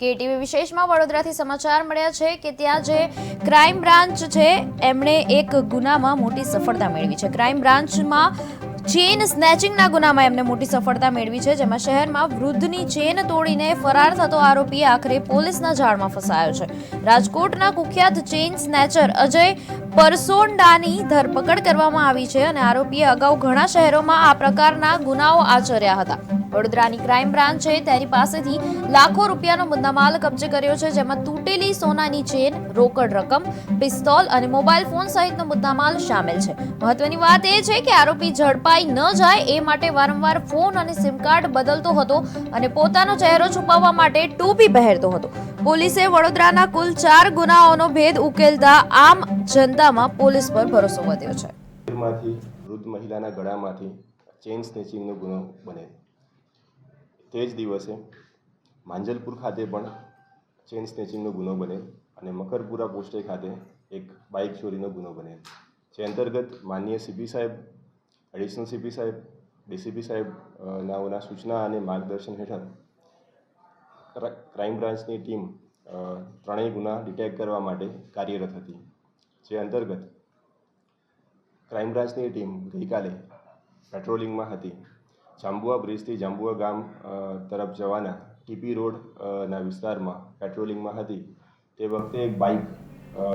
KTV વિશેષમાં વડોદરાથી સમાચાર મળ્યા છે કે ત્યાં જે ક્રાઇમ બ્રાન્ચ છે, એમણે એક ગુનામાં મોટી સફળતા મેળવી છે. ક્રાઇમ બ્રાન્ચમાં ચેન સ્નેચિંગના ગુનામાં એમને મોટી સફળતા મેળવી છે, જેમાં શહેરમાં વૃદ્ધની ચેન તોડીને ફરાર થતો આરોપી આખરે પોલીસના જાળમાં ફસાયો છે. રાજકોટના કુખ્યાત ચેઇન સ્નેચર અજય પરસોંડાની ધરપકડ કરવામાં આવી છે અને આરોપીએ અગાઉ ઘણા શહેરોમાં આ પ્રકારના ગુનાઓ આચર્યા હતા. વડોદરાની ક્રાઇમ બ્રાન્ચે તેની પાસેથી લાખો રૂપિયાનો મુદ્દામાલ કબજે કર્યો છે, જેમાં તૂટેલી સોનાની ચેન, રોકડ રકમ, પિસ્તોલ અને મોબાઈલ ફોન સહિતનો મુદ્દામાલ સામેલ છે. મહત્વની વાત એ છે કે આરોપી ઝડપાઈ ન જાય એ માટે વારંવાર ફોન અને સિમ કાર્ડ બદલતો હતો અને પોતાનો ચહેરો છુપાવવા માટે ટોપી પહેરતો હતો. પોલીસે વડોદરાના કુલ ચાર ગુનાઓનો ભેદ ઉકેલતા આમ જનતામાં પોલીસ પર ભરોસો વધ્યો છે. વૃદ્ધ મહિલાના ગળામાંથી ચેન સ્નેચિંગનો ગુનો બને. તે જ દિવસે માંજલપુર ખાતે પણ ચેન સ્નેચિંગનો ગુનો બને અને મકરપુરા પોસ્ટે ખાતે એક બાઇક ચોરીનો ગુનો બને જે અંતર્ગત માનનીય સીપી સાહેબ, એડિશનલ સીપી સાહેબ, ડીસીપી સાહેબ નાઓના સૂચના અને માર્ગદર્શન હેઠળ ક્રાઇમ બ્રાન્ચની ટીમ ત્રણેય ગુના ડિટેક્ટ કરવા માટે કાર્યરત હતી. જે અંતર્ગત ક્રાઇમ બ્રાન્ચની ટીમ ગઈકાલે પેટ્રોલિંગમાં હતી. જાંબુઆ બ્રિજથી જાંબુઆ ગામ તરફ જવાના ટીપી રોડના વિસ્તારમાં, પેટ્રોલિંગમાં હતી. તે વખતે એક બાઇક